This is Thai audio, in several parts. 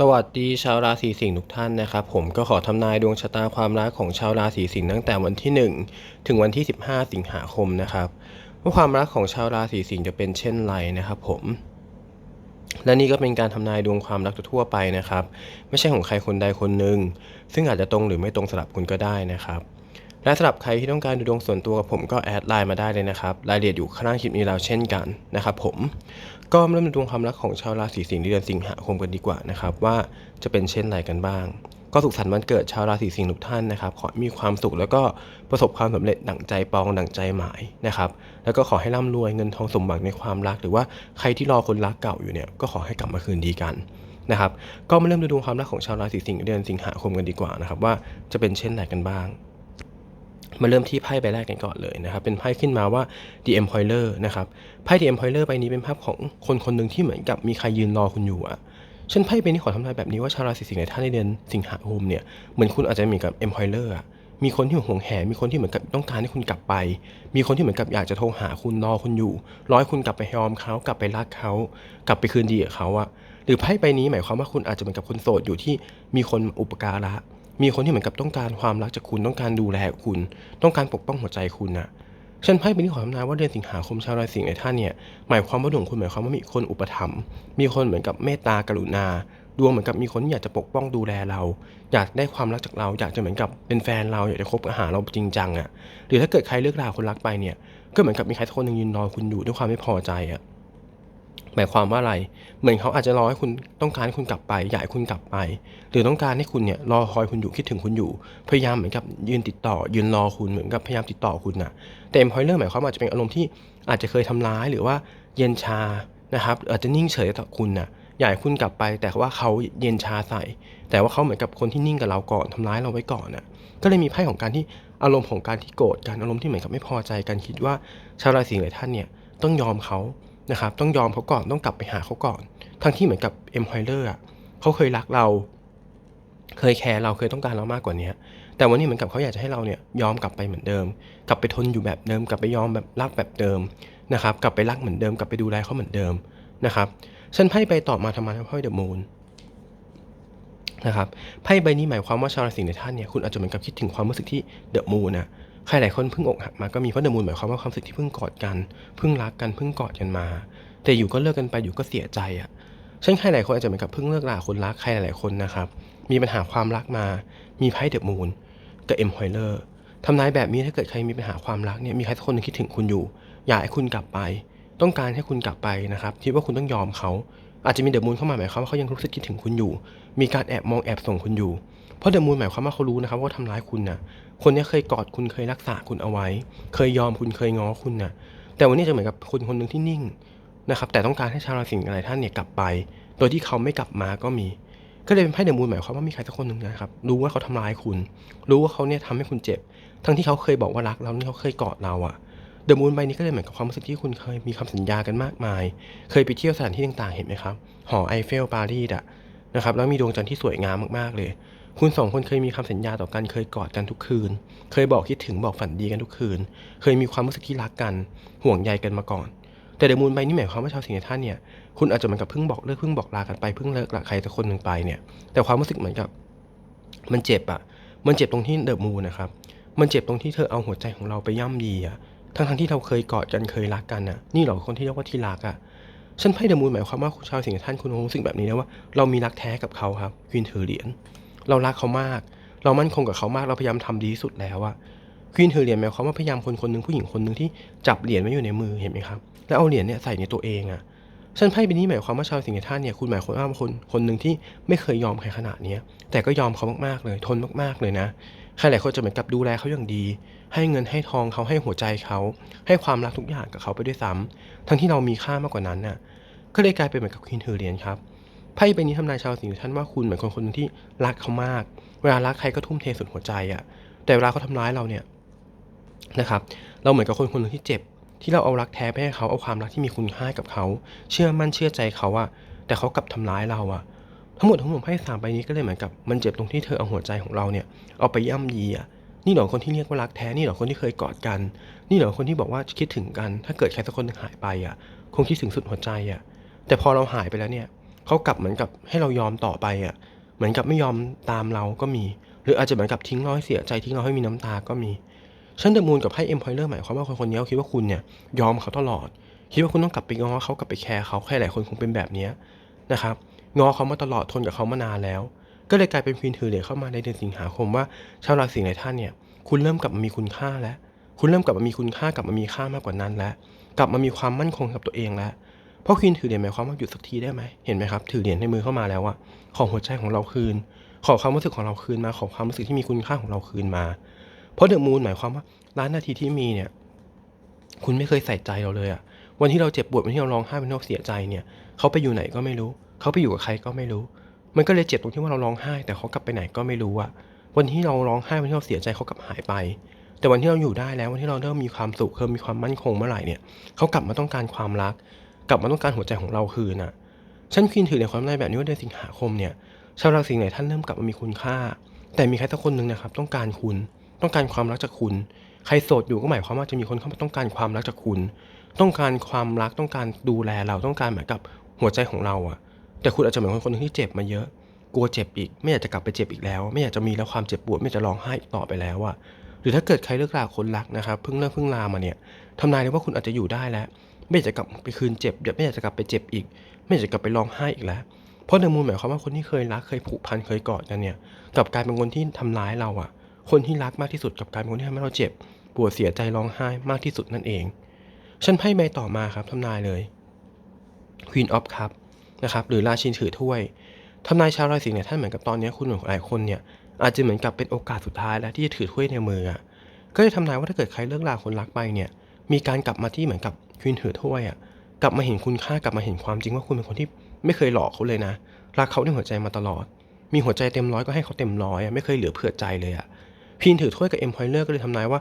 สวัสดีชาวราศีสิงห์ทุกท่านนะครับผมก็ขอทำนายดวงชะตาความรักของชาวราศีสิงห์ตั้งแต่วันที่ 1 ถึงวันที่ 15 สิงหาคมนะครับว่าความรักของชาวราศีสิงห์จะเป็นเช่นไรนะครับผมและนี่ก็เป็นการทำนายดวงความรักทั่วไปนะครับ ไม่ใช่ของใครคนใดคนหนึ่งซึ่งอาจจะตรงหรือไม่ตรงสลับคุณก็ได้นะครับ และสำหรับใครที่ต้องการดูดวงส่วนตัวกับผมก็แอดไลน์มาได้เลยนะครับรายละเอียดอยู่ข้างล่างคลิปนี้แล้วเช่นกันนะครับผม ก็มาเริ่มดูดวงความรักของชาวราศีสิงห์เดือนสิงหาคมกันดีกว่านะครับว่าจะเป็นเช่นไรกันบ้าง ก็สุขสันต์วันเกิดชาวราศีสิงห์ทุกท่านนะครับ ขอมีความสุขแล้วก็ประสบความสำเร็จดั่งใจปองดั่งใจหมายนะครับ แล้วก็ขอให้ร่ำรวยเงินทองสมบัติในความรัก หรือว่าใครที่รอคนรักเก่าอยู่เนี่ยก็ขอให้กลับมาคืนดีกันนะครับก็มาเริ่มดูดวงความรักของชาวราศีสิงห์เดือนสิงหาคมกันดีกว่านะครับว่าจะเป็นเช่นไรกันบ้าง มาเริ่มที่ไพ่ใบแรกกันก่อนเลยนะครับ เป็นไพ่ขึ้นมาว่า The Emperor นะครับ ไพ่ The Emperor ใบนี้เป็นภาพของคนคนหนึ่งที่เหมือนกับมีใครยืนรอคุณอยู่อะฉันไพ่ใบนี้ขอทำนายแบบนี้ว่าชาวราศีสิงห์ในท่านในเดือนสิงหาคมเนี่ย เหมือนคุณอาจจะมีกับ Emperor อะมีคนที่ห่วงแหนมีคนที่เหมือนกับต้องการให้คุณกลับไป มีคนที่เหมือนกับอยากจะโทรหาคุณรอคุณอยู่ ร้อให้คุณกลับไปยอมเขากลับไปรักเขา กลับไปคืนดีกับเขาอะหรือไพ่ใบนี้หมายความว่าคุณอาจจะเหมือนกับคนโสดอยู่ที่มีคนอุปการะ มีคนที่เหมือนกับต้องการความรักจากคุณต้องการดูแลคุณ ต้องการปกป้องหัวใจคุณน่ะฉันไพ่เป็นที่ขอทำนายว่าเดือนสิงหาคมชาวราศีสิงห์ในท่านเนี่ยหมายความว่าดวงคุณหมายความว่ามีคนอุปถัมภ์มีคนเหมือนกับเมตตากรุณา ดวงเหมือนกับมีคนที่อยากจะปกป้องดูแลเรา อยากได้ความรักจากเรา อยากจะเหมือนกับเป็นแฟนเราอยากจะคบหาเราจริงจังอะหรือถ้าเกิดใครเลิกราคนรักไปเนี่ยก็เหมือนกับมีใครสักคนหนึ่งยืนรอคุณอยู่ด้วยความไม่พอใจอะ หมายความว่าอะไร เหมือนเขาอาจจะรอให้คุณต้องการให้คุณกลับไป อยากให้คุณกลับไป หรือต้องการให้คุณเนี่ยรอคอยคุณอยู่คิดถึงคุณอยู่ พยายามเหมือนกับยืนติดต่อ ยืนรอคุณเหมือนกับพยายามติดต่อคุณนะแต่ employer หมายความว่าอาจจะเป็นอารมณ์ที่อาจจะเคยทำร้ายหรือว่าเย็นชานะครับอาจจะนิ่งเฉยต่อคุณนะอยากให้คุณกลับไป แต่ว่าเขาเย็นชาใส่ แต่ว่าเขาเหมือนกับคนที่นิ่งกับเราก่อนทำร้ายเราไว้ก่อนน่ะก็เลยมีไพ่ของการที่อารมณ์ของการที่โกรธกันอารมณ์ที่เหมือนกับไม่พอใจกันคิดว่าชาวราศีหลายท่านเนี่ยต้องยอมเขา นะครับ ต้องยอมเขาก่อนต้องกลับไปหาเขาก่อน ทั้งที่เหมือนกับเอ็มไฮเลอร์เขาเคยรักเรา เคยแคร์เราเคยต้องการเรามากกว่านี้แต่วันนี้เหมือนกับเขาอยากจะให้เราเนี่ยยอมกลับไปเหมือนเดิม กลับไปทนอยู่แบบเดิม กลับไปยอมแบบรักแบบเดิมนะครับกลับไปรักเหมือนเดิมกลับไปดูแลเขาเหมือนเดิมนะครับฉันไพ่ไปต่อมาทำไมเพราะเดอะมูนนะครับไพ่ใบนี้หมายความว่าชาวราศีในท่านเนี่ยคุณอาจจะเหมือนกับคิดถึงความรู้สึกที่เดอะมูนนะ ใครหลายคนเพิ่งอกหักมาก็มีเพราะเดอะมูนหมายความว่าความรู้สึกที่เพิ่งกอดกันเพิ่งรักกันเพิ่งกอดกันมา แต่อยู่ก็เลิกกันไปอยู่ก็เสียใจอะเช่นใครหลายคนอาจจะเหมือนกับเพิ่งเลิกลาคนรักใครหลายคนนะครับมีปัญหาความรักมา มีไพ่เดอะมูนกับเอ็มฮอยเลอร์ทำนายแบบนี้ถ้าเกิดใครมีปัญหาความรักเนี่ยมีใครสักคนหนึงคิดถึงคุณอยู่ อยากให้คุณกลับไป ต้องการให้คุณกลับไปนะครับคิดว่าคุณต้องยอมเขาอาจจะมีเดอะมูนเข้ามาหมายความว่าเขายังรู้สึกคิดถึงคุณอยู่ มีการแอบมองแอบส่งคุณอยู่ เพราะเดอะมูนหมายความว่าเขารู้นะครับว่าทำร้ายคุณน่ะ คนนี้เคยกอดคุณเคยรักษาคุณเอาไว้ เคยยอมคุณเคยง้อคุณน่ะ แต่วันนี้จะเหมือนกับคนคนหนึ่งที่นิ่งนะครับ แต่ต้องการให้ชาวราศีอะไรท่านเนี่ยกลับไป โดยที่เขาไม่กลับมาก็มี ก็เลยเป็นไพ่เดอะมูนหมายความว่ามีใครสักคนหนึ่งนะครับ รู้ว่าเขาทำร้ายคุณ รู้ว่าเขาเนี่ยทำให้คุณเจ็บ ทั้งที่เขาเคยบอกว่ารักเรานี่เขาเคยกอดเราอะเดอะมูนใบนี้ก็เลยเหมือนกับความรู้สึกที่คุณเคยมีคำสัญญากันมากมาย เคยไปเที่ยวสถานที่ต่างๆ เห็นไหมครับ หอไอเฟลปารีสอะนะครับ แล้วมีดวงจันทร์ที่สวยงามมากๆเลย คุณสองคนเคยมีคำสัญญาต่อกันเคยกอดกันทุกคืน เคยบอกคิดถึงบอกฝันดีกันทุกคืน เคยมีความรู้สึกที่รักกัน ห่วงใยกันมาก่อน แต่เดมูนใบนี้หมายความว่าชาวสิงห์ท่านเนี่ยคุณอาจจะเหมือนกับเพิ่งบอกเลิกเพิ่งบอกลากันไปเพิ่งเลิกละใครสักคนหนึ่งไปเนี่ย แต่ความรู้สึกเหมือนกับ มันเจ็บอะมันเจ็บตรงที่เดมูนนะครับ มันเจ็บตรงที่เธอเอาหัวใจของเราไปย่ำยีอะทั้งทั้งที่เราเคยกอดกันเคยรักกันอะนี่เหรอคนที่เรียกว่าที่รักอะฉันไพ่เดมูนหมายความว่าชาวสิงห์ท่านคุณคงรู้สึกแบบนี้นะว่าเรามีรักแท้กับเขาครับควีนถือเหรียญ เรารักเขามาก เรามั่นคงกับเขามากเราพยายามทำดีที่สุดแล้วอะควีนถือเหรียญหมายความว่าพยายามคนคนหนึ่งผู้หญิงคนหนึ่งที่จับเหรียญไว้อยู่ในมือเห็นไหมครับ แล้วเอาเหรียญเนี่ยใส่ในตัวเองอะฉันไพ่ใบนี้หมายความว่าชาวสิงห์ท่านเนี่ยคุณหมายความว่าคนคนหนึ่งที่ไม่เคยยอมใครขนาดนี้แต่ก็ยอมเขามากๆเลย ทนมากๆเลยนะใครหลายคนจะเหมือนกับดูแลเขาอย่างดี ให้เงินให้ทองเขาให้หัวใจเขา ให้ความรักทุกอย่างกับเขาไปด้วยซ้ำทั้งที่เรามีค่ามากกว่านั้นน่ะก็เลยกลายเป็นเหมือนกับควีนเธอเรียนครับ ไพ่ใบนี้ทำนายชาวสิงห์ท่านว่าคุณเหมือนคนคนหนึงที่รักเขามาก เวลารักใครก็ทุ่มเทสุดหัวใจอะ่ะ แต่เวลาเขาทำร้ายเราเนี่ยนะครับ เราเหมือนกับคนคนหนึงที่เจ็บ ที่เราเอารักแท้ไปให้เขาเอาความรักที่มีคุณค่ากับเขา เชื่อมั่นเชื่อใจเขาอะแต่เขากลับทำร้ายเราอะทั้งหมดทั้งมวลไพ่สามใบนี้ก็เลยเหมือนกับมันเจ็บตรงที่เธอเอาหัวใจของเราเนี่ยเอาไปย่ำยีอะนี่เหรอคนที่เรียกว่ารักแท้นี่เหรอคนที่เคยกอดกัน นี่เหรอคนที่บอกว่าคิดถึงกัน ถ้าเกิดใครสักคนหนึ่งหายไปอะคงคิดถึงสุดหัวใจอะแต่พอเราหายไปแล้วเนี่ย เขากลับเหมือนกับให้เรายอมต่อไปอะ เหมือนกับไม่ยอมตามเราก็มี หรืออาจจะเหมือนกับทิ้งเราให้เสียใจทิ้งเราให้มีน้ำตาก็มีฉันเดมูลกับไพ่เอ็มพอยเลอร์หมายความว่าคนคนนี้เขาคิดว่าคุณเนี่ยยอมเขาตลอด คิดว่าคุณต้องกลับไปง้อเขากลับไปแคร์เขาใครหลายคนคงเป็นแบบนี้นะครับง้อเขามาตลอดทนกับเขามานานแล้ว ก็เลยกลายเป็นควีนถือเหรียญเข้ามาในเดือนสิงหาคมว่าชาวราศีไหนท่านเนี่ยคุณเริ่มกลับมามีคุณค่าแล้ว คุณเริ่มกลับมามีคุณค่ากลับมามีค่ามากกว่านั้นแล้ว กลับมามีความมั่นคงกับตัวเองแล้ว เพราะควีนถือเหรียญหมายความว่าหยุดสักทีได้ไหมเห็นไหมครับ ถือเหรียญในมือเข้ามาแล้วอะขอหัวใจของเราคืน ขอความรู้สึกของเราคืนมา ขอความรู้สึกที่มีคุณค่าของเราคืนมา เพราะเดอะมูนหมายความว่าล้านนาทีที่มีเนี่ย คุณไม่เคยใส่ใจเราเลยอะวันที่เราเจ็บปวดวันที่เราร้องไห้วันที่เราเสียใจเนี่ย เขาไปอยู่ไหนก็ไม่รู้ เขาไปอยู่กับใครก็ไม่รู้ มันก็เลยเจ็บตรงที่ว่าเราร้องไห้ แต่เขากลับไปไหนก็ไม่รู้อะวันที่เราร้องไห้วันที่เราเสียใจเขากลับหายไปแต่วันที่เราอยู่ได้แล้ววันที่เราเริ่มมีความสุขเริ่มมีความมั่นคงเมื่อไหร่เนี่ยเขากลับมาต้องการความรัก กลับมาต้องการหัวใจของเราคืนน่ะ ฉันคิดถือในความในแบบนี้ว่าเดือนสิงหาคมเนี่ย ชาวราศีไหนท่านเริ่มกลับมามีคุณค่า แต่มีใครสักคนหนึ่งนะครับ ต้องการคุณ ต้องการความรักจากคุณ ใครโสดอยู่ก็หมายความว่าจะมีคนเข้ามาต้องการความรักจากคุณ ต้องการความรักต้องการดูแลเราต้องการเหมือนกับหัวใจของเราอะแต่คุณอาจจะเหมือนคนคนหนึงที่เจ็บมาเยอะ กลัวเจ็บอีก ไม่อยากจะกลับไปเจ็บอีกแล้ว ไม่อยากจะมีแล้วความเจ็บปวด ไม่อยากจะร้องไห้อีกต่อไปแล้วอะหรือถ้าเกิดใครเลิกราคนรักนะครับเพิ่งเลิกเพิ่งลามาเนี่ยทำนายเลยว่าคุณอาจจะอยู่ได้แล้ว ไม่อยากจะกลับไปคืนเจ็บไม่อยากจะกลับไปเจ็บอีก ไม่อยากจะกลับไปร้องไห้อีกแล้ว เพราะในมูลหมายความว่าคนที่เคยรักเคยผูกพันเคยกอดกันเนี่ยกลับกลายเป็นคนที่ทำร้ายเราอะคนที่รักมากที่สุดกับกลายเป็นคนที่ทำให้เราเจ็บปวดเสียใจร้องไห้มากที่สุดนั่นเอง ฉันไพ่ใบต่อมาครับทำนายเลย Queen of Cup นะครับหรือราชินถือถ้วยทำนายชาวราศีเนี่ยท่านเหมือนกับตอนนี้คุณหลายคนเนี่ยอาจจะเหมือนกับเป็นโอกาสสุดท้ายแล้วที่จะถือถ้วยในมืออะก็เลยทำนายว่าถ้าเกิดใครเลิกลาคนรักไปเนี่ยมีการกลับมาที่เหมือนกับ ควีนถือถ้วยอะกลับมาเห็นคุณค่ากลับมาเห็นความจริงว่าคุณเป็นคนที่ไม่เคยหลอกเขาเลยนะรักเขาด้วยหัวใจมาตลอด มีหัวใจเต็มร้อยก็ให้เขาเต็มร้อยอะไม่เคยเหลือเผื่อใจเลยอะพีนถือถ้วยกับเอ็มพอยเลอร์ก็เลยทำนายว่า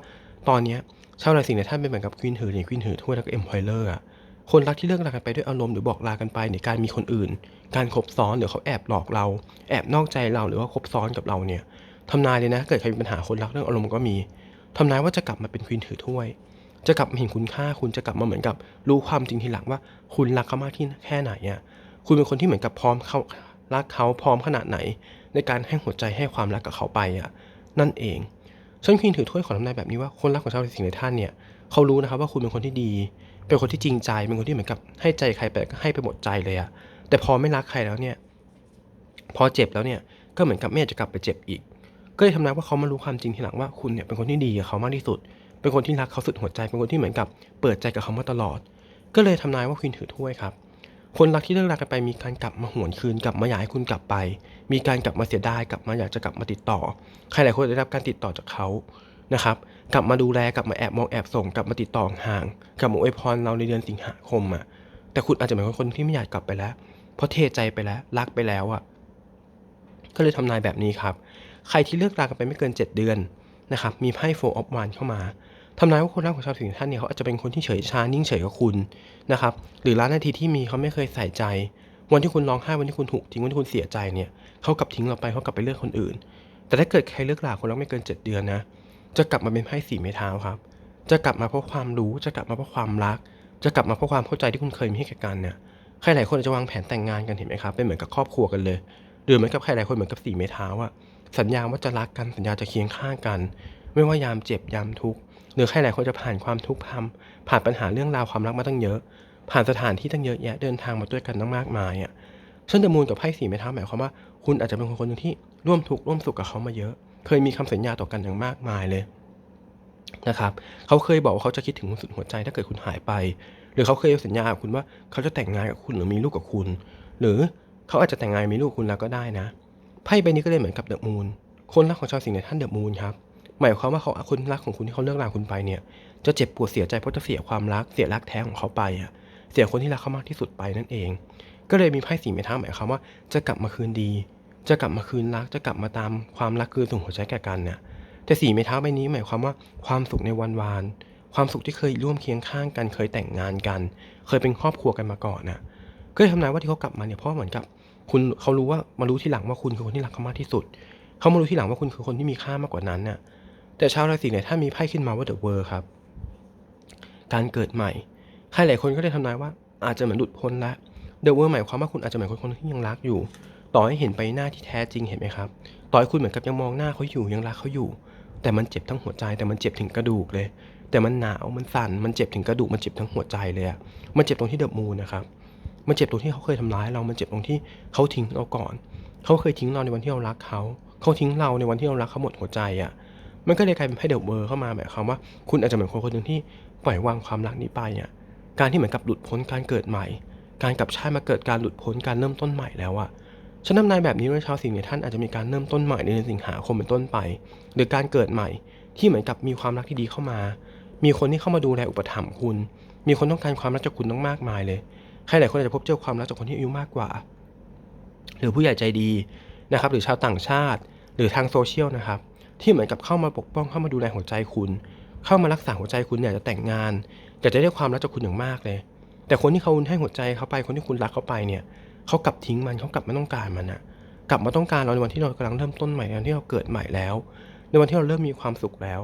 ตอนเนี้ยชาวราศีเนี่ยท่านเป็นเหมือนกับควีนถือเหรียควีนถือถ้วยแล้วก็เอ็มพอยเลอร์อะคนรักที่เลิกรากันไปด้วยอารมณ์หรือบอกลากันไปในการมีคนอื่น การคบซ้อนหรือเขาแอบหลอกเรา แอบนอกใจเราหรือว่าคบซ้อนกับเราเนี่ยทำนายเลยนะ เกิดใครมีปัญหาคนรักเรื่องอารมณ์ก็มีทำนายว่าจะกลับมาเป็นควีนถือถ้วย จะกลับมาเห็นคุณค่าคุณจะกลับมาเหมือนกับรู้ความจริงทีหลังว่า คุณรักเขามากที่แค่ไหนอะคุณเป็นคนที่เหมือนกับพร้อมเขารักเขาพร้อมขนาดไหน ในการให้หัวใจให้ความรักกับเขาไปอะนั่นเองฉันควีนถือถ้วยขอทำนายแบบนี้ว่าคนรักของชาวราศีในท่านเนี่ยเขารู้นะครับว่าคุณเป็นคนที่ดี เป็นคนที่จริงใจเป็นคนที่เหมือนกับให้ใจใครไปก็ให้ไปหมดใจเลยอะแต่พอไม่รักใครแล้วเนี่ยพอเจ็บแล้วเนี่ยก็เหมือนกับไม่จะกลับไปเจ็บอีก ก็เลยทำนายว่าเขามารู้ความจริงทีหลังว่าคุณเนี่ยเป็นคนที่ดีกับเขามากที่สุด เป็นคนที่รักเขาสุดหัวใจ เป็นคนที่เหมือนกับเปิดใจกับเขามาตลอด ก็เลยทำนายว่าคุณถือถ้วยครับ คนรักที่เลิกรากันไปมีการกลับมาหวนคืน กลับมาอยากให้คุณกลับไป มีการกลับมาเสียดายกลับมาอยากจะกลับมาติดต่อ ใครหลายคนได้รับการติดต่อจากเขานะครับ กลับมาดูแลกลับมาแอบมองแอบส่งกลับมาติดต่อห่างกลับมาอวยพรเราในเดือนสิงหาคมอะ แต่คุณอาจจะเป็นคนที่ไม่อยากกลับไปแล้ว เพราะเทใจไปแล้วรักไปแล้วอะ ก็เลยทำนายแบบนี้ครับ ใครที่เลิกรากันไปไม่เกิน 7 เดือนนะครับ มีไพ่โฟร์ออฟวานเข้ามา ทำนายว่าคนรักของชาวสิงห์ท่านเนี่ยเขาอาจจะเป็นคนที่เฉยชา นิ่งเฉยกับคุณนะครับหรือร้านนาทีที่มีเขาไม่เคยใส่ใจ วันที่คุณร้องไห้วันที่คุณถูกทิ้งวันที่คุณเสียใจเนี่ยเขากลับทิ้งเราไปเขากลับไปเลือกคนอื่น แต่ถ้าเกิดใครเลิกราคนรักไม่เกิน 7 เดือนนะจะกลับมาเป็นไพ่สีไม้เท้าครับ จะกลับมาเพราะความรู้จะกลับมาเพราะความรัก จะกลับมาเพราะความเข้าใจที่คุณเคยมีให้ก่กันเนี่ยใครหลายคนอาจจะวางแผนแต่งงานกันเห็นไหมครับเป็นเหมือนกับครอบครัวกันเลยหรือเหมือนกับใครหลายคนเหมือนกับสีไม้เท้าอะสัญญาว่าจะรักกันสัญญาจะเคียงข้างกัน ไม่ว่ายามเจ็บยามทุกข์ หรือใครหลายคนจะผ่านความทุกข์พามผ่านปัญหาเรื่องราวความรักมาตั้งเยอะ ผ่านสถานที่ตั้งเยอะแยะเดินทางมาด้วยกันตั้งมากมายอะเช่นเดอะมูนกับไพ่สีไม้เท้าหมายความว่าคุณอาจจะเป็นคนคนหนึงที่ร่วมทุกข์ร่วมสุขกับเขามาเยอะ เคยมีคำสัญญาต่อกันอย่างมากมายเลยนะครับเขาเคยบอกว่าเขาจะคิดถึงคุณสุดหัวใจถ้าเกิดคุณหายไป หรือเขาเคยสัญญากับคุณว่าเขาจะแต่งงานกับคุณหรือมีลูกกับคุณ หรือเขาอาจจะแต่งงานมีลูกคุณแล้วก็ได้นะไพ่ใบนี้ก็เลยเหมือนกับเดอะมูนคนรักของชาวสิงห์ในท่านเดอะมูนครับ หมายความว่าเขาคนรักของคุณที่เขาเลิกราคุณไปเนี่ย จะเจ็บปวดเสียใจเพราะจะเสียความรักเสียรักแท้ของเขาไปอะเสียคนที่รักเขามากที่สุดไปนั่นเอง ก็เลยมีไพ่สีไม้เท้าหมายความว่าจะกลับมาคืนดี จะกลับมาคืนรัก จะกลับมาตามความรักคืนส่งหัวใจแก่กันเนี่ยแต่สีไม้เท้าใบนี้หมายความว่าความสุขในวันวานความสุขที่เคยร่วมเคียงข้างกันเคยแต่งงานกัน เคยเป็นครอบครัวกันมาก่อนน่ะก็เลยทำนายว่าที่เขากลับมาเนี่ยเพราะเหมือนกับ คุณเขารู้ว่ามารู้ที่หลังว่าคุณคือคนที่รักเขามากที่สุด เขามารู้ที่หลังว่าคุณคือคนที่มีค่ามากกว่านั้นน่ะ แต่ชาวราศีเนี่ยถ้ามีไพ่ขึ้นมาว่าเดอะเวอร์ครับ การเกิดใหม่ ใครหลายคนก็เลยทำนายว่าอาจจะเหมือนหลุดพ้นแล้วเดอะเวอร์หมายความว่าคุณอาจจะเหมือนคนคนที่ยังรักอยู่ ต่อให้เห็นใบหน้าที่แท้จริงเห็นไหมครับ ต่อให้คุณเหมือนกับยังมองหน้าเขาอยู่ยังรักเขาอยู่ แต่มันเจ็บทั้งหัวใจ แต่มันเจ็บถึงกระดูกเลย แต่มันหนาวมันสั่นมันเจ็บถึงกระดูกมันเจ็บทั้งหัวใจเลยอะมันเจ็บตรงที่เดอะมูนนะครับมันเจ็บตรงที่เขาเคยทำร้ายเรา มันเจ็บตรงที่เขาทิ้งเราก่อน เขาเคยทิ้งเราในวันที่เรารักเขา เขาทิ้งเราในวันที่เรารักเขาหมดหัวใจอะ่ะ มันก็เลยกลายเป็นไพ่เดอะเวอร์เข้ามาหมายความว่า คุณอาจจะเหมือนคนคนหนึ่งที่ปล่อยวางความรักนี้ไปอะการที่เหมือนกับหลุดพ้นการเกิดใหม่ การกลับชาติมาเกิดการหลุดพ้นการเริ่มต้นใหม่แล้วอะฉันทำนายแบบนี้ว่าชาวสิงห์เนี่ยท่านอาจจะมีการเริ่มต้นใหม่ในเดือนสิงหาคมเป็นต้นไป หรือการเกิดใหม่ที่เหมือนกับมีความรักที่ดีเข้ามา มีคนที่เข้ามาดูแลอุปถัมภ์คุณ มีคนต้องการความรักจากคุณต้องมากมายเลย ใครหลายคนอาจจะพบเจอความรักจากคนที่อายุมากกว่า หรือผู้ใหญ่ใจดีนะครับ หรือชาวต่างชาติ หรือทางโซเชียลนะครับ ที่เหมือนกับเข้ามาปกป้องเข้ามาดูแลหัวใจคุณ เข้ามารักษาหัวใจคุณอยากจะแต่งงานอยากจะได้ความรักจากคุณอย่างมากเลย แต่คนที่เขาให้หัวใจเขาไปคนที่คุณรักเขาไปเนี่ยเขากลับทิ้งมันเขากลับไม่ต้องการมันอะกลับมาต้องการเราในวันที่เรากำลังเริ่มต้นใหม่ในวันที่เราเกิดใหม่แล้ว ในวันที่เราเริ่มมีความสุขแล้ว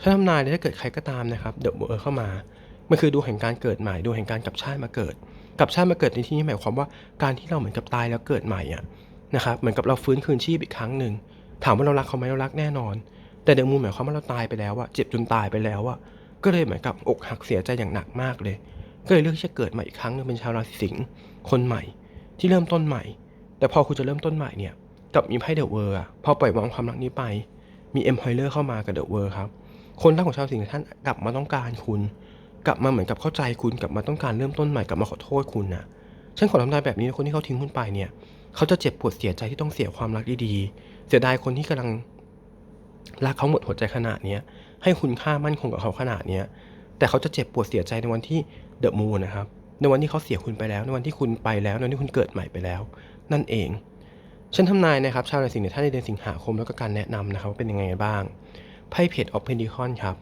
ถ้าทำนายเลยถ้าเกิดใครก็ตามนะครับเดอะเบอร์เข้ามามันคือดูแห่งการเกิดใหม่ดูแห่งการกลับชาติมาเกิดกลับชาติมาเกิดในที่นี้หมายความว่าการที่เราเหมือนกับตายแล้วเกิดใหม่อะนะครับเหมือนกับเราฟื้นคืนชีพอีกครั้งหนึ่ง ถามว่าเรารักเขาไหมเรารักแน่นอน แต่เดอะมูนหมายความว่าเราตายไปแล้วอะเจ็บจนตายไปแล้วอะก็เลยเหมือนกับอกหักเสียใจอย่างหนักมากเลย ก็เลยเลือกที่จะเกิดใหม่อีกครั้งนึงเป็นชาวราศีสิงห์คนใหม่ ที่เริ่มต้นใหม่ แต่พอคุณจะเริ่มต้นใหม่เนี่ยกลับมีไพ่เดอะเวอร์อะพอปล่อยวางความรักนี้ไป มีเอ็มพอยเลอร์เข้ามากับเดอะเวอร์ครับ คนรักของชาวสิงห์ท่านกลับมาต้องการคุณ กลับมาเหมือนกับเข้าใจคุณกลับมาต้องการเริ่มต้นใหม่กลับมาขอโทษคุณนะฉันขอทำนายแบบนี้คนที่เขาทิ้งคุณไปเนี่ย เขาจะเจ็บปวดเสียใจที่ต้องเสียความรักดีๆ เสียดายคนที่กำลังรักเขาหมดหัวใจขนาดเนี้ยให้คุณค่ามั่นคงกับเขาขนาดเนี้ยแต่เขาจะเจ็บปวดเสียใจในวันที่เดอะมูนนะครับ ในวันที่เขาเสียคุณไปแล้ว ในวันที่คุณไปแล้ว ในวันที่คุณเกิดใหม่ไปแล้ว นั่นเอง ฉันทำนายนะครับ ชาวราศีเนี่ยท่านในเดือนสิงหาคมแล้วก็การแนะนำนะครับว่าเป็นยังไงบ้างไพ่เพจออฟเพนดิคอนครับ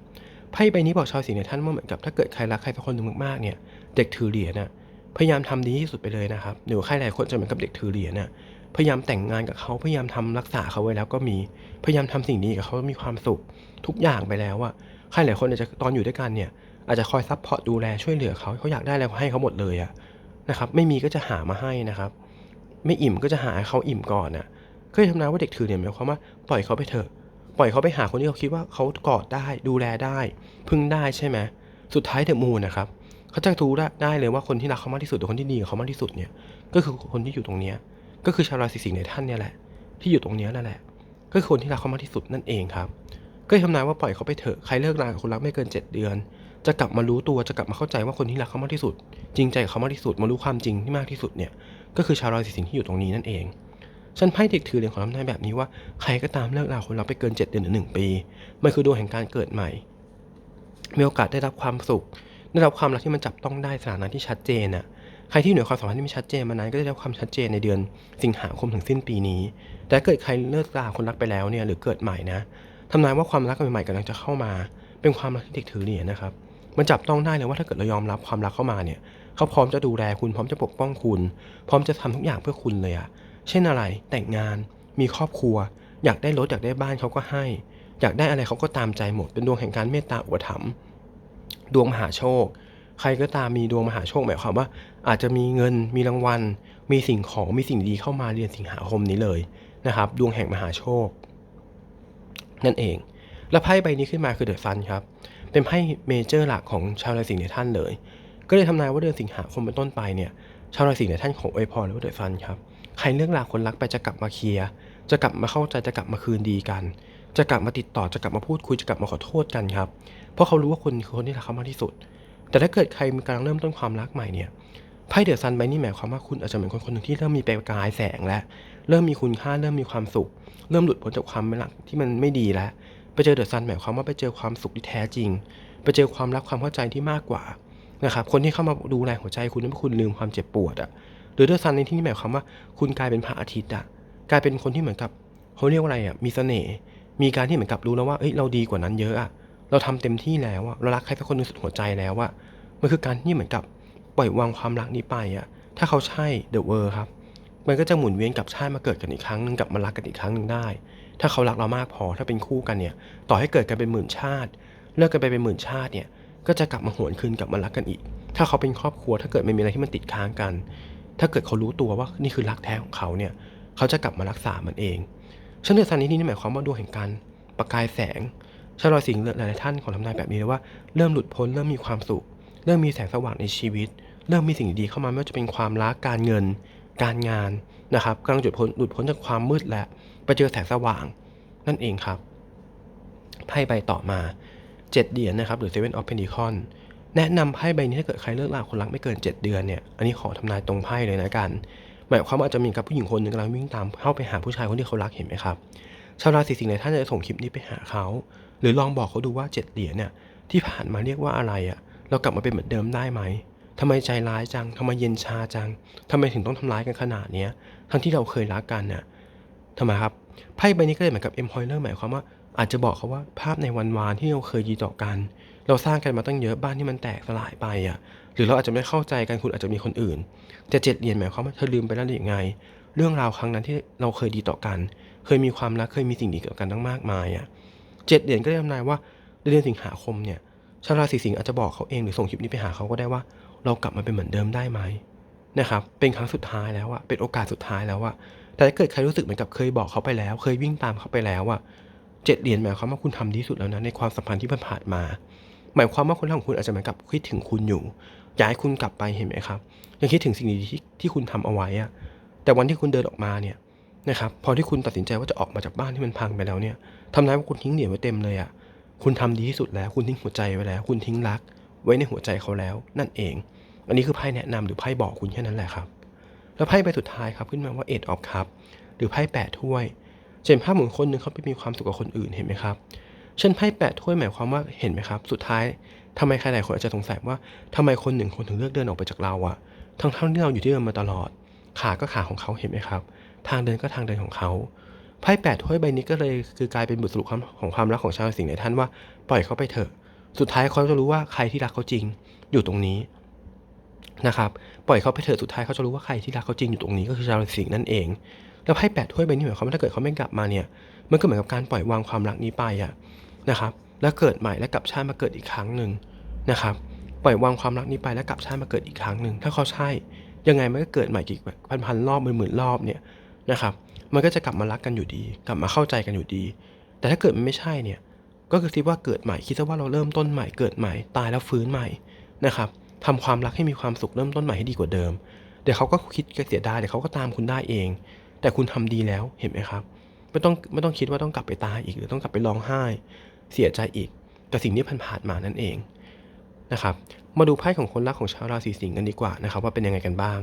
ไพ่ใบนี้บอกชาวสิงเนี่ยท่านว่าเหมือนกับถ้าเกิดใครรักใครสักคนหนึ่งมากๆเนี่ย เด็กถือเหรียญน่ะพยายามทำดีที่สุดไปเลยนะครับหรือว่าใครหลายคนจะเหมือนกับเด็กถือเหรียญน่ะ พยายามแต่งงานกับเขาพยายามทำรักษาเขาไว้แล้วก็มีพยายามทำสิ่งดีกับเขามีความสุขทุกอย่างไปแล้วอะใครหลายคนอาจจะตอนอยู่ด้วยกันเนี่ย อาจจะคอยซัพพอร์ตดูแลช่วยเหลือเขาเขาอยากได้อะไรก็ให้เขาหมดเลยอะนะครับ ไม่มีก็จะหามาให้นะครับ ไม่อิ่มก็จะหาให้เขาอิ่มก่อนน่ะก็เลยทำนายว่าเด็กถือเนี่ยหมายความว่าปล่อยเขาไปเถอะปล่อยเขาไปหาคนที่เขาคิดว่าเขากอดได้ดูแลได้ พึ่งได้ใช่ไหมสุดท้ายเดอะมูนนะครับเขาจะรู้ได้เลยว่าคนที่รักเขามากที่สุดหรือคนที่ดีกับเขามากที่สุดเนี่ยก็คือคนที่อยู่ตรงเนี้ย ก็คือชาวราศีสิงห์ในท่านเนี่ยแหละ ที่อยู่ตรงนี้นั่นแหละ ก็คือคนที่รักเขามากที่สุดนั่นเองครับ ก็ทำนายว่าปล่อยเขาไปเถอะใครเลิกรากับคนรักไม่เกิน 7 เดือน จะกลับมารู้ตัวจะกลับมาเข้าใจว่าคนที่รักเขามากที่สุด จริงใจกับเขามากที่สุดมารู้ความจริงที่มากที่สุดเนี่ยก็คือชาวราศีสิงห์ที่อยู่ตรงนี้นั่นเองฉันไพ่เด็กถือเรียนของทำนายแบบนี้ว่าใครก็ตามเลิกราคนรักไปเกิน 7 เดือนหรือ1ปีมันคือดวงแห่งการเกิดใหม่มีโอกาสได้รับความสุขได้รับความรักที่มันจับต้องได้สถานะที่ชัดเจนน่ะ ใครที่อยู่ในความสัมพันธ์ที่ไม่ชัดเจนมานานก็จะได้ความชัดเจนในเดือนสิงหาคมถึงสิ้นปีนี้ แต่เกิดใครเลิกราคนรักไปแล้วเนี่ยหรือเกิดใหม่นะทำนายว่าความรักใหม่ๆกำลังจะเข้ามา เป็นความรักที่เด็กถือเหรียญนะครับมันจับต้องได้เลยว่าถ้าเกิดเรายอมรับความรักเข้ามาเนี่ย เขาพร้อมจะดูแลคุณพร้อมจะปกป้องคุณ พร้อมจะทำทุกอย่างเพื่อคุณเลยอะเช่นอะไรแต่งงาน มีครอบครัว อยากได้รถอยากได้บ้านเขาก็ให้ อยากได้อะไรเขาก็ตามใจหมดเป็นดวงแห่งการเมตตาอุปถัมภ์ดวงมหาโชค ใครก็ตามมีดวงมหาโชคหมายความว่า อาจจะมีเงินมีรางวัล มีสิ่งของมีสิ่งดีเข้ามาเรียนสิงหาคมนี้เลยนะครับ ดวงแห่งมหาโชค นั่นเอง แล้วไพ่ใบนี้ขึ้นมาคือเดอะซันครับ เป็นไพ่เมเจอร์หลักของชาวราศีในท่านเลย ก็เลยทำนายว่าเดือนสิงหาคมเป็นต้นไปเนี่ยชาวราศีในท่านของอวยพรหรือว่าเดอะซันครับใครเลิกลาวคนรักไปจะกลับมาเคลียร์จะกลับมาเข้าใจจะกลับมาคืนดีกัน จะกลับมาติดต่อจะกลับมาพูดคุยจะกลับมาขอโทษกันครับ เพราะเขารู้ว่าคนคือคนที่รักเขามากที่สุด แต่ถ้าเกิดใครกำลังเริ่มต้นความรักใหม่เนี่ยไพ่เดอะซันใบนี้หมายความว่าคุณอาจจะเป็นคนคนหนึ่งที่เริ่มมีประกายแสงแล้วเริ่มมีคุณค่าเริ่มมีความสุข เริ่มหลุดพ้นจากความรักที่มันไม่ดีแล้วไปเจอเดอะซันหมายความว่าไปเจอความสุขที่แท้จริง ไปเจอความรักความเข้าใจที่มากกว่านะครับคนที่เข้ามาดูแลหัวใจคุณทำให้คุณลืมความเจ็บปวดอะหรือเดอะซันในที่นี้หมายความว่า คุณกลายเป็นพระอาทิตย์อะกลายเป็นคนที่เหมือนกับเขาเรียกว่าอะไรอะมีเสน่ห์มีการที่เหมือนกับรู้แล้วว่าเอ้ยเราดีกว่านั้นเยอะอะ เราทำเต็มที่แล้วอะเรารักใครสักคนหนึงสุดหัวใจแล้วอะมันคือการที่เหมือนกับปล่อยวางความรักนี้ไปอะถ้าเขาใช่เดอะเวอร์ครับ มันก็จะหมุนเวียนกลับชาติมาเกิดกันอีกครั้งหนึงกลับมารักกันอีกครั้งหนึ่งได้ ถ้าเขารักเรามากพอถ้าเป็นคู่กันเนี่ย ต่อให้เกิดกันเป็นหมื่นชาติ เลิกกันไปเป็นหมื่นชาติเนี่ย ก็จะกลับมาหวนคืนกลับมารักกันอีก ถ้าเขาเป็นครอบครัว ถ้าเกิดไม่มีอะไรที่มันติดค้างกัน ถ้าเกิดเขารู้ตัวว่านี่คือรักแท้ของเขาเนี่ย เขาจะกลับมารักษามันเองเช่นเดียวกันนี้นี่หมายความว่าดวงแห่งการประกายแสง ชาวราศีสิงห์หลายท่านของทำนายแบบนี้เลยว่าเริ่มหลุดพ้นเริ่มมีความสุข เริ่มมีแสงสว่างในชีวิต เริ่มมีสิ่งดีเข้ามาไม่ว่าจะเป็นความรักการเงิน การงานนะครับกำลังจุดพ้นหลุดพ้นจากความมืดแล้วไปเจอแสงสว่าง นั่นเองครับไพ่ใบต่อมาเจ็ดเหรียญนะครับหรือ Seven of Pentacles แนะนำไพ่ใบนี้ถ้าเกิดใครเลิกลาคนรักไม่เกิน 7 เดือนเนี่ยอันนี้ขอทำนายตรงไพ่เลยนะกันหมายความว่าอาจจะมีกับผู้หญิงคนหนึ่งกำลังวิ่งตามเข้าไปหาผู้ชายคนที่เขารักเห็นไหมครับชาวราศีสิงห์หลายท่านจะส่งคลิปนี้ไปหาเขา หรือลองบอกเขาดูว่าเจ็ดเหรียญเนี่ยที่ผ่านมาเรียกว่าอะไรอะ่ะ เรากลับมาเป็นเหมือนเดิมได้ไหมทำไมใจร้ายจังทำไมเย็นชาจังทำไมถึงต้องทำร้ายกันขนาดเนี้ยทั้งที่เราเคยรักกันน่ะทำไมครับไพ่ใบนี้ก็เลยเหมือนกับเอ็มพอยเลอร์หมายความว่าอาจจะบอกเขาว่าภาพในวันวานที่เราเคยดีต่อกัน เราสร้างกันมาตั้งเยอะบ้านที่มันแตกสลายไปอะ หรือเราอาจจะไม่เข้าใจกันคุณอาจจะมีคนอื่นแต่เจ็ดเหรียญหมายความว่าเธอลืมไปแล้วหรือยังไง เรื่องราวครั้งนั้นที่เราเคยดีต่อกัน เคยมีความรักเคยมีสิ่งดีเกี่ยวกันตั้งมากมายอะ เจ็ดเหรียญก็ได้ทำนายว่าเดือนสิงหาคมเนี่ยชาวราศีสิงห์อาจจะบอกเขาเองหรือส่งคลิปนี้ไปหาเขาก็ได้ว่า เรากลับมาเป็นเหมือนเดิมได้ไหมนะครับเป็นครั้งสุดท้ายแล้วอะเป็นโอกาสสุดท้ายแล้วอะแต่ถ้าเกิดใครรู้สึกเหมือนกับเคยบอกเขาไปแล้ว เคยวิ่งตามเขาไปแล้วอะเจ็ดเหรียญหมายความว่าคุณทำดีสุดแล้วนะในความสัมพันธ์ที่ผ่านมา หมายความว่าคนรักของคุณอาจจะเหมือนกับคิดถึงคุณอยู่อยากให้คุณกลับไปเห็นไหมครับยังคิดถึงสิ่งดีที่ที่คุณทำเอาไว้อะแต่วันที่คุณเดินออกมาเนี่ย นะครับพอที่คุณตัดสินใจว่าจะออกมาจากบ้านที่มันพังไปแล้วเนี่ยทำนายว่าคุณทิ้งเหรียญไว้เต็มเลยอะคุณทำดีที่สุดแล้ว คุณทิ้งหัวใจไว้แล้ว คุณทิ้งรัก ไว้ในหัวใจเขาแล้ว นั่นเอง อันนี้คือไพ่แนะนำหรือไพ่บอกคุณแค่นั้นแหละครับ แล้วไพ่ใบสุดท้ายครับขึ้นมาว่าเอ็ดออฟคัพหรือไพ่แปดถ้วยเช่นภาพเหมือนคนหนึ่งเขาไปมีความสุขกับคนอื่นเห็นไหมครับ เช่นไพ่แปดถ้วยหมายความว่าเห็นไหมครับ สุดท้ายทำไมใครหลายคนอาจจะสงสัยว่าทำไมคนหนึ่งคนถึงเลือกเดินออกไปจากเราอะทั้งที่เราอยู่ที่เดิมมาตลอด ขาก็ขาของเขาเห็นไหมครับ ทางเดินก็ทางเดินของเขาไพ่แปดถ้วยใบนี้ก็เลยคือกลายเป็นบทสรุปของความรักของชาวสิงห์ในท่านว่าปล่อยเขาไปเถอะ สุดท้ายเขาจะรู้ว่าใครที่รักเขาจริงอยู่ตรงนี้นะครับปล่อยเขาไปเถอะสุดท้ายเขาจะรู้ว่าใครที่รักเขาจริงอยู่ตรงนี้ก็คือชาวราศีสิงห์นั่นเอง แล้วไพ่แปดถ้วยใบนี้หมายความว่าถ้าเกิดเขาไม่กลับมาเนี่ยมันก็เหมือนกับการปล่อยวางความรักนี้ไปอะนะครับแล้วเกิดใหม่และกลับชาติมาเกิดอีกครั้งหนึ่งนะครับปล่อยวางความรักนี้ไปแล้วกลับชาติมาเกิดอีกครั้งหนึ่งถ้าเขาใช่ยังไงมันก็เกิดใหม่กี่พันพันรอบหมื่นหมื่นรอบเนี่ย นะครับ มันก็จะกลับมารักกันอยู่ดี กลับมาเข้าใจกันอยู่ดี แต่ถ้าเกิดมันไม่ใช่เนี่ย ก็คือคิดว่าเกิดใหม่ คิดซะว่าเราเริ่มต้นใหม่ เกิดใหม่ ตายแล้วฟื้นใหม่นะครับทำความรักให้มีความสุขเริ่มต้นใหม่ให้ดีกว่าเดิม เดี๋ยวเขาก็คิดเสียดายเดี๋ยวเขาก็ตามคุณได้เอง แต่คุณทำดีแล้วเห็นไหมครับ ไม่ต้องไม่ต้องคิดว่าต้องกลับไปตายอีกหรือต้องกลับไปร้องไห้ เสียใจอีกกับสิ่งที่ผ่านๆมานั่นเองนะครับ มาดูไพ่ของคนรักของชาวราศีสิงห์กันดีกว่านะครับ ว่าเป็นยังไงกันบ้าง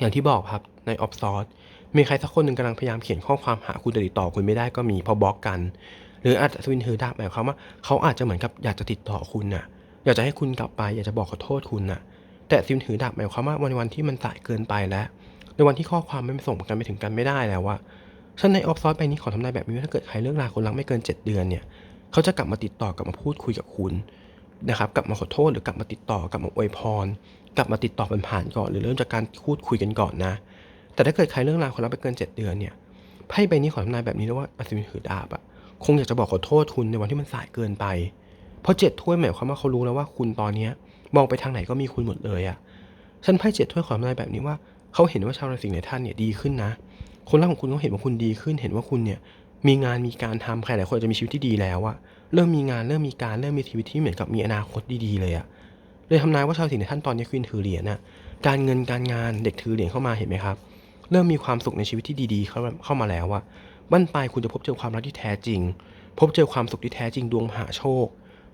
อย่างที่บอกครับในออฟซอร์มีใครสักคนหนึ่งกำลังพยายามเขียนข้อความหาคุณแต่ติดต่อคุณไม่ได้ก็มีพอบล็อกกัน หรืออาจจะสวินเทอร์ดาบหมายความว่าเขาอาจจะเหมือนกับอยากจะติดต่อคุณน่ะ อยากจะให้คุณกลับไป อยากจะบอกขอโทษคุณน่ะ แต่ซิมถือดาบหมายความว่าวันวันที่มันสายเกินไปแล้ว ในวันที่ข้อความไม่ส่งกันไปถึงกันไม่ได้แล้วว่าฉันในออฟซอสใบนี้ขอทำนายแบบนี้ว่าถ้าเกิดใครเลิกลาคนรักไม่เกิน 7 เดือนเนี่ย เขาจะกลับมาติดต่อกลับมาพูดคุยกับคุณ นะครับกลับมาขอโทษหรือกลับมาติดต่อกลับมาอวยพร กลับมาติดต่อผ่านๆก่อน หรือเริ่มจากการพูดคุยกันก่อนนะ แต่ถ้าเกิดใครเลิกลาวคนรักไม่เกิน 7 เดือนเนี่ยไพ่ใบนี้ขอทำนายแบบนี้แล้วว่าอัศวินถือดาบอะคงอยากจะบอกขอโทษคุณในวันที่มันสายเกินไป เพราะเจ็ดถ้วยหมายความว่าเขารู้แล้วว่าคุณตอนเนี้ยมองไปทางไหนก็มีคุณหมดเลยอะฉันไพ่เจ็ดถ้วยขอทำนายแบบนี้ว่าเขาเห็นว่าชาวราศีในท่านเนี่ยดีขึ้นนะ คนรักของคุณเขาเห็นว่าคุณดีขึ้น เห็นว่าคุณเนี่ยมีงานมีการทำใครหลายคนจะมีชีวิตที่ดีแล้วอะ เริ่มมีงานเริ่มมีการเริ่มมีชีวิตที่เหมือนกับมีอนาคตดีๆ เลยอะเลยทำนายว่าชาวราศีในท่านตอนนี้คุณถือเหรียญน่ะการเงินการงานเด็กถือเหรียญเข้ามาเห็นไหมครับ เริ่มมีความสุขในชีวิตที่ดีๆ เข้าเข้ามาแล้วอะบั้นปลายคุณจะพบเจอความรักที่แท้จริง พบเจอความสุขที่แท้จริงดวงมหาโชค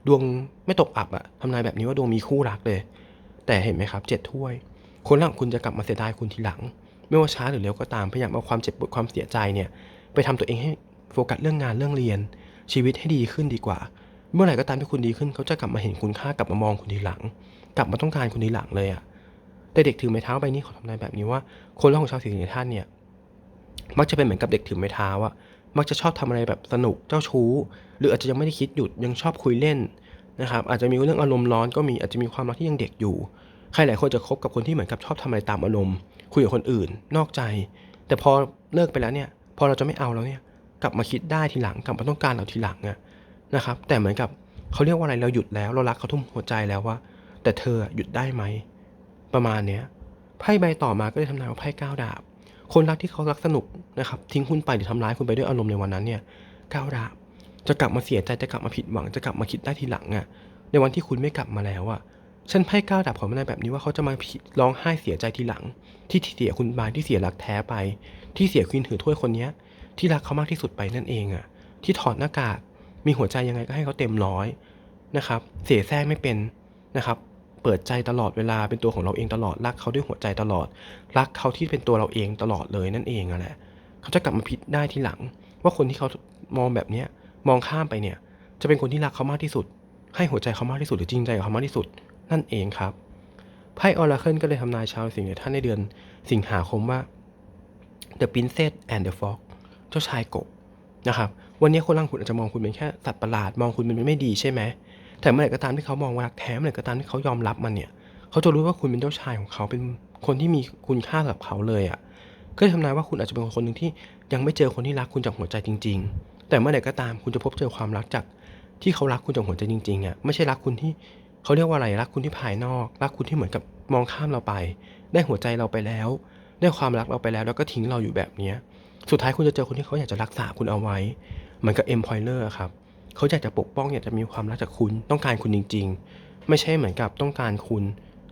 ดวงไม่ตกอับอะทำนายแบบนี้ว่าดวงมีคู่รักเลย แต่เห็นไหมครับเจ็ดถ้วย คนรักของคุณจะกลับมาเสียดายคุณทีหลัง ไม่ว่าช้าหรือเร็วก็ตามพยายามเอาความเจ็บปวดความเสียใจเนี่ยไปทำตัวเองให้โฟกัสเรื่องงานเรื่องเรียน ชีวิตให้ดีขึ้นดีกว่า เมื่อไหร่ก็ตามที่คุณดีขึ้นเขาจะกลับมาเห็นคุณค่ากลับมามองคุณทีหลัง กลับมาต้องการคุณทีหลังเลยอะแต่เด็กถือไม้เท้าใบนี้ขอทำนายแบบนี้ว่า คนรักของชาวสิงห์ท่านเนี่ยมักจะเป็นเหมือนกับเด็กถือไม้เท้าอะมักจะชอบทำอะไรแบบสนุกเจ้าชู้ หรืออาจจะยังไม่ได้คิดหยุดยังชอบคุยเล่นนะครับอาจจะมีเรื่องอารมณ์ร้อนก็มีอาจจะมีความรักที่ยังเด็กอยู่ ใครหลายคนจะคบกับคนที่เหมือนกับชอบทำอะไรตามอารมณ์คุยกับคนอื่น นอกใจ แต่พอเลิกไปแล้วเนี่ย พอเราจะไม่เอาแล้วเนี่ย กลับมาคิดได้ทีหลังกลับมาต้องการเราทีหลังอะนะครับ แต่เหมือนกับเขาเรียกว่าอะไรเราหยุดแล้วเรารักเขาทุ่มหัวใจแล้วว่า แต่เธอหยุดได้ไหมประมาณเนี้ยไพ่ใบต่อมาก็เลยทำนายว่าไพ่ก้าดาบ คนรักที่เขารักสนุกนะครับทิ้งคุณไปหรือทำร้ายคุณไปด้วยอารมณ์ในวันนั้นเนี่ยก้าดาบจะกลับมาเสียใจจะกลับมาผิดหวังจะกลับมาคิดได้ทีหลังอะในวันที่คุณไม่กลับมาแล้วอะฉันไพ่ก้าดาบของมันในแบบนี้ว่าเขาจะมาผิดร้องไห้เสียใจทีหลัง ที่เสียคุณไปที่เสียรักแท้ไป ที่เสียควีนถือถ้วยคนเนี้ย ที่รักเขามากที่สุดไปนั่นเองอะที่ถอดหน้ากากมีหัวใจยังไงก็ให้เขาเต็มร้อยนะครับ เสียแทรกไม่เป็นนะครับ เปิดใจตลอดเวลาเป็นตัวของเราเองตลอดรักเขาด้วยหัวใจตลอด รักเขาที่เป็นตัวเราเองตลอดเลยนั่นเองอะแหละเขาจะกลับมาพิดได้ทีหลัง ว่าคนที่เขามองแบบเนี้ยมองข้ามไปเนี่ย จะเป็นคนที่รักเขามากที่สุด ให้หัวใจเขามากที่สุดหรือจริงใจกับเขามากที่สุด นั่นเองครับไพ่ออราเคิลก็เลยทำนายชาวสิงห์ในท่านในเดือน สิงหาคมว่า The Princess and the Fox เจ้าชายกบนะครับวันนี้คนรังคุณอาจจะมองคุณเป็นแค่สัตว์ประหลาดมองคุณเป็นไม่ดีใช่ไหมแต่เมื่อไหร่ก็ตามที่เขามองว่ารักแท้เมื่อไหร่ก็ตามที่เขายอมรับมันเนี่ยเขาจะรู้ว่าคุณเป็นเจ้าชายของเขาเป็นคนที่มีคุณค่าสำหรับเขาเลยอะ่ะก็ทำนายว่าคุณอาจจะเป็นคนหนึ่งที่ยังไม่เจอคนที่รักคุณจากหัวใจจริง ๆ แต่เมื่อไหร่ก็ตามคุณจะพบเจอความรักจากที่เขารักคุณจากหัวใจจริงๆอะ่ะไม่ใช่รักคุณที่เขาเรียกว่าอะไรรักคุณที่ภายนอก รักคุณที่เหมือนกับมองข้ามเราไป ได้หัวใจเราไปแล้ว ได้ความรักเราไปแล้วแล้วก็ทิ้งเราอยู่แบบเนี้ย สุดท้ายคุณจะเจอคนที่เขาอยากจะรักษาคุณเอาไว้เหมือนกับเอ็มพอยเลอร์ครับเขาอยากจะปกป้องอยากจะมีความรักจากคุณต้องการคุณจริง ๆ ไม่ใช่เหมือนกับต้องการคุณ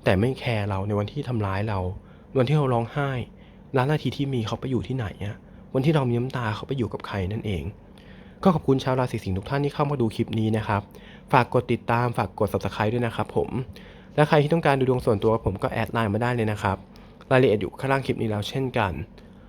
แต่ไม่แคร์เราในวันที่ทำร้ายเรา วันที่เราร้องไห้ล้านนาทีที่มีเขาไปอยู่ที่ไหนอะวันที่เรามีน้ำตาเขาไปอยู่กับใครนั่นเอง ก็ขอบคุณชาวราศีสิงห์ทุกท่านที่เข้ามาดูคลิปนี้นะครับ ฝากกดติดตามฝากกด subscribe ด้วยนะครับผม และใครที่ต้องการดูดวงส่วนตัวกับผมก็แอดไลน์มาได้เลยนะครับ รายละเอียดอยู่ข้างล่างคลิปนี้แล้วเช่นกัน